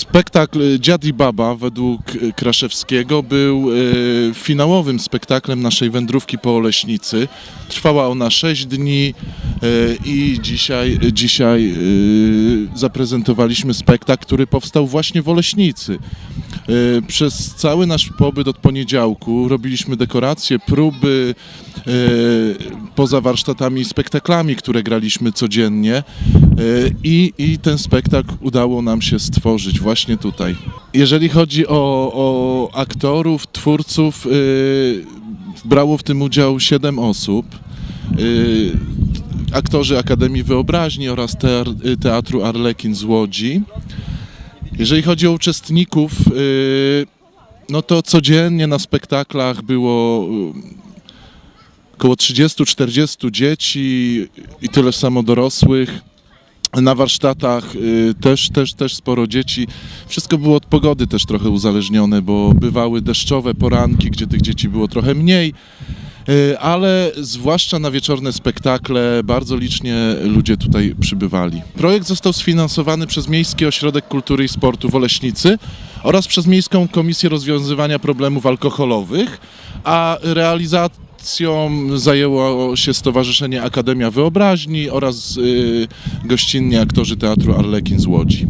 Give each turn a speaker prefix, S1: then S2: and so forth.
S1: Spektakl Dziad i Baba według Kraszewskiego był e, finałowym spektaklem naszej wędrówki po Oleśnicy. Trwała ona 6 dni e, i dzisiaj, dzisiaj e, zaprezentowaliśmy spektakl, który powstał właśnie w Oleśnicy. E, Przez cały nasz pobyt od poniedziałku robiliśmy dekoracje, próby, e, poza warsztatami i spektaklami, które graliśmy codziennie e, i, i ten spektakl udało nam się stworzyć właśnie tutaj. Jeżeli chodzi o, o aktorów, twórców, brało w tym udział 7 osób. Aktorzy Akademii Wyobraźni oraz tear- Teatru Arlekin z Łodzi. Jeżeli chodzi o uczestników, y, no to codziennie na spektaklach było y, około 30-40 dzieci i tyle samo dorosłych. Na warsztatach y, też, też, też sporo dzieci. Wszystko było od pogody też trochę uzależnione, bo bywały deszczowe poranki, gdzie tych dzieci było trochę mniej. Y, Ale zwłaszcza na wieczorne spektakle bardzo licznie ludzie tutaj przybywali. Projekt został sfinansowany przez Miejski Ośrodek Kultury i Sportu w Oleśnicy oraz przez Miejską Komisję Rozwiązywania Problemów Alkoholowych, a realizacją zajęło się Stowarzyszenie Akademia Wyobraźni oraz y, gościnni aktorzy Teatru Arlekin z Łodzi.